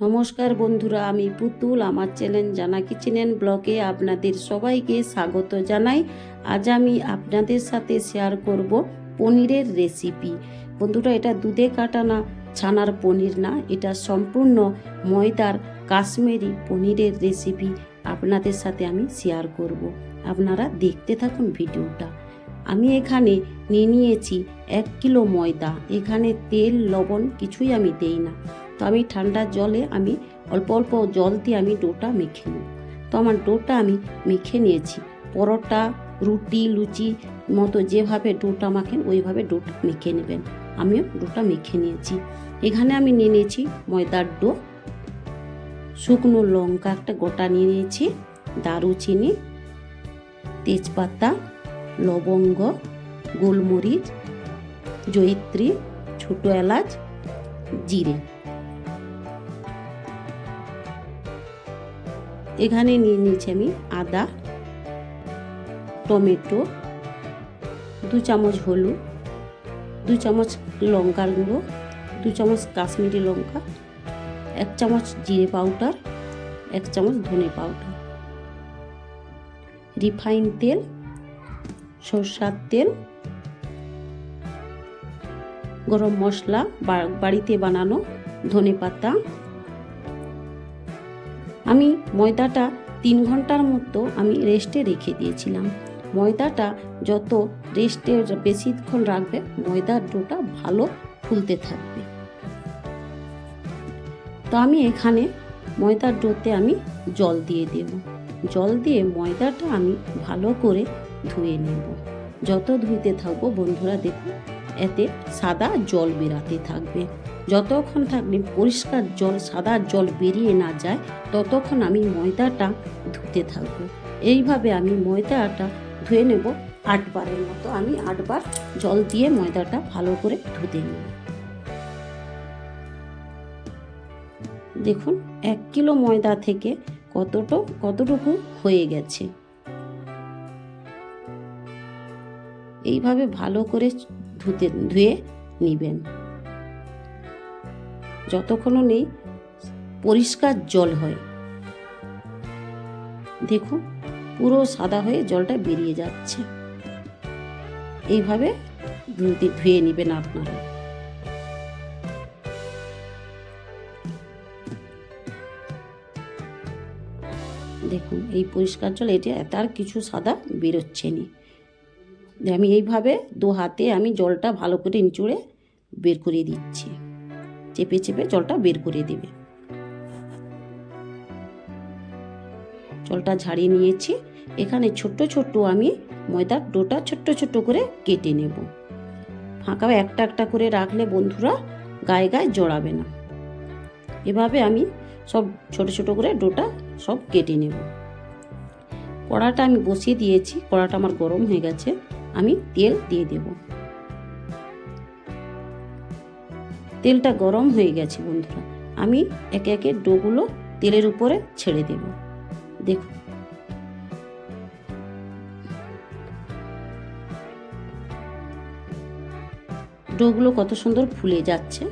নমস্কার বন্ধুরা, আমি পুতুল। আমার চ্যানেল জানা কিচেন ব্লগে আপনাদের সবাইকে স্বাগত জানাই। আজ আমি আপনাদের সাথে শেয়ার করব পনিরের রেসিপি বন্ধুরা, এটা দুধে কাটানা ছানার পনির না, এটা সম্পূর্ণ ময়দার কাশ্মীরি পনিরের রেসিপি আপনাদের সাথে আমি শেয়ার করব। আপনারা দেখতে থাকুন ভিডিওটা। আমি এখানে নিয়ে নিয়েছি এক কিলো ময়দা। এখানে তেল, লবণ কিছুই আমি দেই না। তো আমি ঠান্ডা জলে আমি অল্প অল্প জল দিয়ে আমি ডোটা মেখে নেব। তো আমার ডোটা আমি মেখে নিয়েছি। পরোটা, রুটি, লুচি মতো যেভাবে ডোটা মাখেন ওইভাবে ডোটা মেখে নেবেন। আমিও ডোটা মেখে নিয়েছি। এখানে আমি নিয়ে নিয়েছি ময়দার ডো, শুকনো লঙ্কা একটা গোটা নিয়ে নিয়েছি, দারুচিনি, তেজপাতা, লবঙ্গ, গোলমরিচ, জয়িত্রী, ছোটো এলাচ, জিরে। এখানে নিয়ে নিয়েছি আমি আদা, টমেটো, দু চামচ হলুদ, দু চামচ লঙ্কার গুঁড়ো, দু চামচ কাশ্মীরি লঙ্কা, এক চামচ জিরে পাউডার, এক চামচ ধনে পাউডার। রিফাইন তেল, সরষার তেল, গরম মশলা বাড়িতে বানানো ধনে পাতা আমি ময়দাটা তিন ঘণ্টার মতো আমি রেস্টে রেখে দিয়েছিলাম। ময়দাটা যত রেস্টে বেশিক্ষণ রাখবে, ময়দার ডোটা ভালো ফুলতে থাকবে। তো আমি এখানে ময়দার ডোতে আমি জল দিয়ে দেব। জল দিয়ে ময়দাটা আমি ভালো করে ধুয়ে নেব। যত ধুইতে থাকব, বন্ধুরা দেখুন এতে সাদা জল বেরাতে থাকবে। যতক্ষণ থাকলে পরিষ্কার জল, সাদা জল বেরিয়ে না যায়, ততক্ষণ আমি ময়দাটা ধুতে থাকব। এইভাবে আমি ময়দাটা ধুয়ে নেব আটবারের মতো। আমি আটবার জল দিয়ে ময়দাটা ভালো করে ধুতে নেব। দেখুন, এক কিলো ময়দা থেকে কতটা, কতটুকু হয়ে গেছে। এইভাবে ভালো করে ধুতে, ধুয়ে নেবেন। যতক্ষণও নেই, পরিষ্কার জল হয়। দেখুন, পুরো সাদা হয়ে জলটা বেরিয়ে যাচ্ছে। এইভাবে ধুতে, ধুয়ে নেবেন আপনারা। দেখুন, এই পরিষ্কার জল, এটা তার কিছু সাদা বেরোচ্ছে নি। আমি এইভাবে দু হাতে আমি জলটা ভালো করে নিচুড়ে বের করে দিচ্ছি। চেপে চেপে জলটা বের করে দেবে। জলটা ঝাড়িয়ে নিয়েছি। এখানে ছোট্ট ছোট্ট আমি ময়দার ডোটা ছোট্ট ছোট্ট করে কেটে নেব। ফাঁকা একটা একটা করে রাখলে বন্ধুরা গায়ে গায়ে জড়াবে না। এভাবে আমি সব ছোট ছোট করে ডোটা সব কেটে নেব। কড়াটা আমি বসিয়ে দিয়েছি। কড়াটা আমার গরম হয়ে গেছে। আমি তেল দিয়ে দেব। তেলটা গরম হয়ে গেছে বন্ধুরা। আমি একে একে ডোগুলো তেলের উপরে ছেড়ে দেব। দেখুন। ডোগুলো কত সুন্দর ফুলে যাচ্ছে।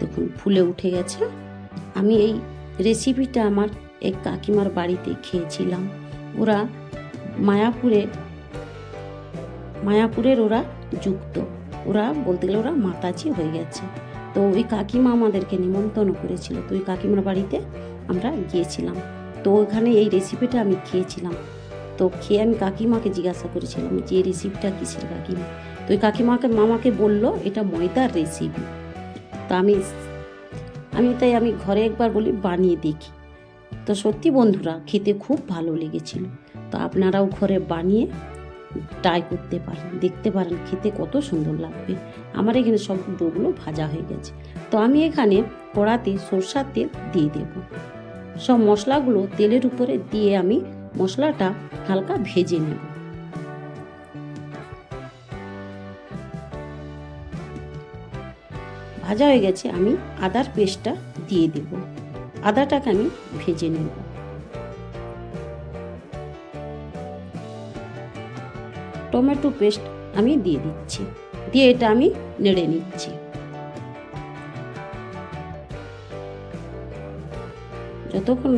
দেখুন, ফুলে উঠে গেছে। আমি এই রেসিপিটা আমার এক কাকিমার বাড়িতে খেয়েছিলাম। ওরা মায়াপুরে মায়াপুরের ওরা যুক্ত। ওরা বলতে গেলে ওরা মাতাজি হয়ে গেছে। তো ওই কাকিমা আমাদেরকে নিমন্ত্রণ করেছিল। তো ওই কাকিমার বাড়িতে আমরা গিয়েছিলাম। তো ওখানে এই রেসিপিটা আমি খেয়েছিলাম। তো খেয়ে আমি কাকিমাকে জিজ্ঞাসা করেছিলাম যে রেসিপিটা কিসের কাকিমা? তো ওই কাকিমাকে, মামাকে বলল, এটা ময়দার রেসিপি তো আমি আমি তাই আমি ঘরে একবার বলি, বানিয়ে দেখি। তো সত্যি বন্ধুরা, খেতে খুব ভালো লেগেছিল। তো আপনারাও ঘরে বানিয়ে ট্রাই করতে পারেন, দেখতে পারেন, খেতে কত সুন্দর লাগবে। আমার এখানে সব ডোগুলো ভাজা হয়ে গেছে। তো আমি এখানে কড়াতে সরষার তেল দিয়ে দেব। সব মশলাগুলো তেলের উপরে দিয়ে আমি মশলাটা হালকা ভেজে নেব। ভাজা হয়ে গেছে, আমি আদার পেস্টটা দিয়ে দেব। আদাটাকে আমি ভেজে নেব। টমেটো পেস্ট আমি দিয়ে দিচ্ছি। দিয়ে এটা আমি নেড়ে নিচ্ছি। যতক্ষণ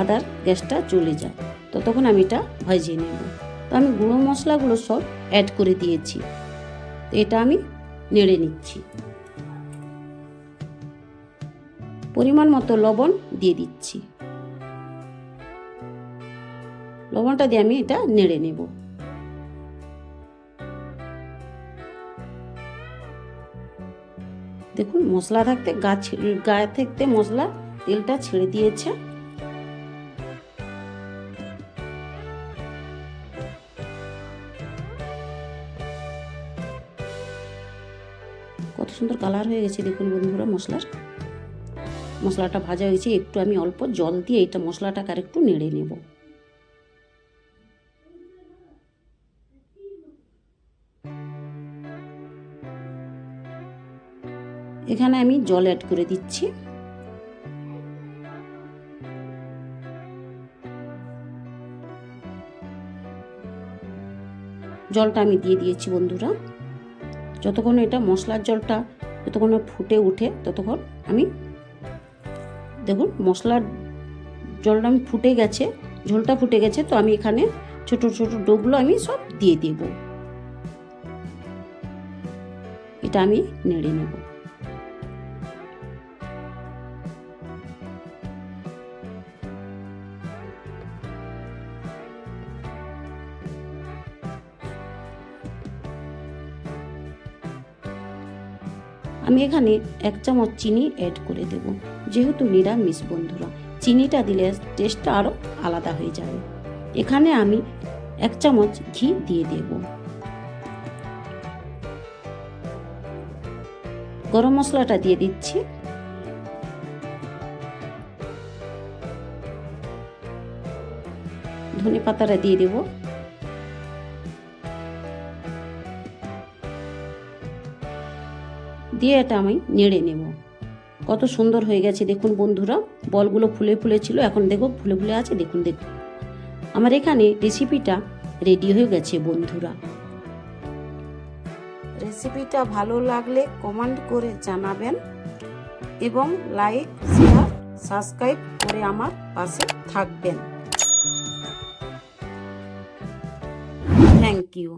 আদার গ্যাসটা চলে যায়, ততক্ষণ আমি এটা ভাজিয়ে নেব। তো আমি গুঁড়ো মশলাগুলো সব অ্যাড করে দিয়েছি। এটা আমি নেড়ে নিচ্ছি। পরিমাণ মতো লবণ দিয়ে দিচ্ছি। লবণটা দিয়ে আমি এটা নেড়ে নেব। দেখুন, মশলা থাকতে, গা গায়ে থাকতে মশলা তেলটা ছেড়ে দিয়েছে। কত সুন্দর কালার হয়ে গেছে দেখুন বন্ধুরা মশলার। মশলাটা ভাজা হয়েছে, একটু আমি অল্প জল দিয়ে এটা মশলাটাকে আর একটু নেড়ে নেব। এখানে আমি জল অ্যাড করে দিচ্ছি। জলটা আমি দিয়ে দিয়েছি বন্ধুরা। যতক্ষণ এটা মশলার জলটা যতক্ষণ ফুটে উঠে, ততক্ষণ আমি দেখুন মশলার জলটা আমি ফুটে গেছে, ঝোলটা ফুটে গেছে, তো আমি এখানে ছোট ছোট ডোগুলো আমি সব দিয়ে দেব। এটা আমি নেড়ে নেব। আমি এখানে এক চামচ চিনি অ্যাড করে দেব। যেহেতু নিরামিষ বন্ধুরা, চিনিটা দিলে টেস্টটা আরও আলাদা হয়ে যাবে। এখানে আমি এক চামচ ঘি দিয়ে দেব। গরম মশলাটা দিয়ে দিচ্ছি। ধনে পাতাটা দিয়ে দেবো। দিয়ে এটা আমি নেড়ে নেব। কত সুন্দর হয়ে গেছে দেখুন বন্ধুরা। বলগুলো ফুলে ফুলে ছিল, এখন দেখো ফুলে ফুলে আছে, দেখুন দেখুন। আমার এখানে রেসিপিটা রেডি হয়ে গেছে বন্ধুরা। রেসিপিটা ভালো লাগলে কমেন্ট করে জানাবেন এবং লাইক শেয়ার সাবস্ক্রাইব করে আমার পাশে থাকবেন। Thank you